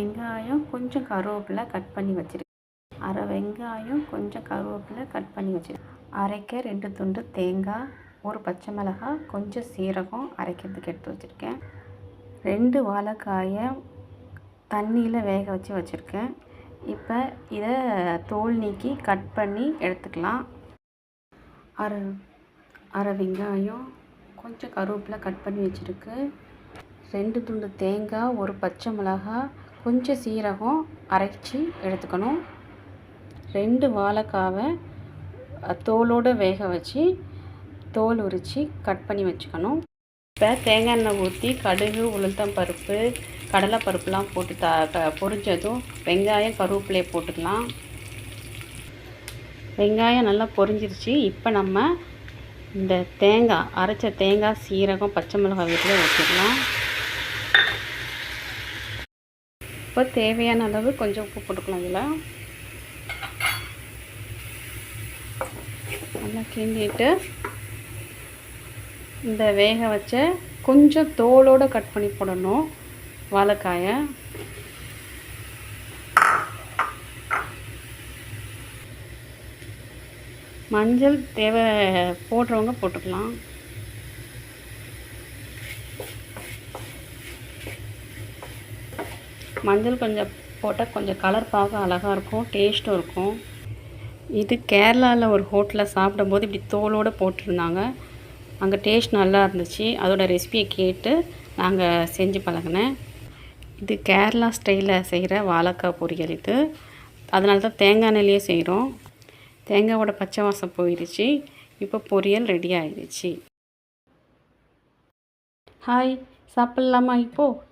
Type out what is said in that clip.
வெங்காயம் கொஞ்சம் கருவேப்பிலை கட் பண்ணி வச்சுருக்கேன். அரை வெங்காயம் கொஞ்சம் கருவேப்பிலை கட் பண்ணி வச்சுருக்கேன். அரைக்க ரெண்டு துண்டு தேங்காய் ஒரு பச்சை மிளகாய் கொஞ்சம் சீரகம் அரைக்கிறதுக்கு எடுத்து வச்சுருக்கேன். ரெண்டு வாழைக்காயை தண்ணியில் வேக வச்சு வச்சுருக்கேன். இப்போ இதை தோல் நீக்கி கட் பண்ணி எடுத்துக்கலாம். அரை அரை வெங்காயம் கொஞ்சம் கருவேப்பிலை கட் பண்ணி வச்சுருக்கு. ரெண்டு துண்டு தேங்காய் ஒரு பச்சை மிளகாய் கொஞ்சம் சீரகம் அரைச்சி எடுத்துக்கணும். ரெண்டு வாழைக்காவை தோலோடு வேக வச்சு தோல் உரித்து கட் பண்ணி வச்சுக்கணும். இப்போ தேங்காய் எண்ணெய் ஊற்றி கடுகு உளுத்தம் பருப்பு கடலை பருப்புலாம் போட்டு த பொரிஞ்சதும் வெங்காயம் கருவேப்பிலையை போட்டுக்கலாம். வெங்காயம் நல்லா பொரிஞ்சிருச்சு. இப்போ நம்ம இந்த தேங்காய் அரைச்ச தேங்காய் சீரகம் பச்சை மிளகாய் வீட்டில் ஊற்றிடலாம் இப்போ தேவையான அளவு கொஞ்சம் உப்பு போட்டுக்கலாம் இதில். நல்லா கிண்டிட்டு இந்த வேக வச்ச கொஞ்சம் தோலோடு கட் பண்ணி போடணும் வாழைக்காயை. மஞ்சள் தேவை போடுறவங்க போட்டுக்கலாம். மஞ்சள் கொஞ்சம் போட்டால் கொஞ்சம் கலர் பார்க்க அழகாக இருக்கும் டேஸ்ட்டும் இருக்கும். இது கேரளாவில் ஒரு ஹோட்டலில் சாப்பிடும்போது இப்படி தோலோடு போட்டிருந்தாங்க. அங்கே டேஸ்ட் நல்லா இருந்துச்சு. அதோட ரெசிபியை கேட்டு நாங்கள் செஞ்சு பழகினேன். இது கேரளா ஸ்டைலில் செய்கிற வாழைக்காய் பொரியல் இது. அதனால தான் தேங்காய் எண்ணெயிலே செய்கிறோம் தேங்காயோட பச்சை வாசம் போயிடுச்சு. இப்போ பொரியல் ரெடி ஆயிடுச்சு. ஹாய் சாப்பிட்லாமா இப்போது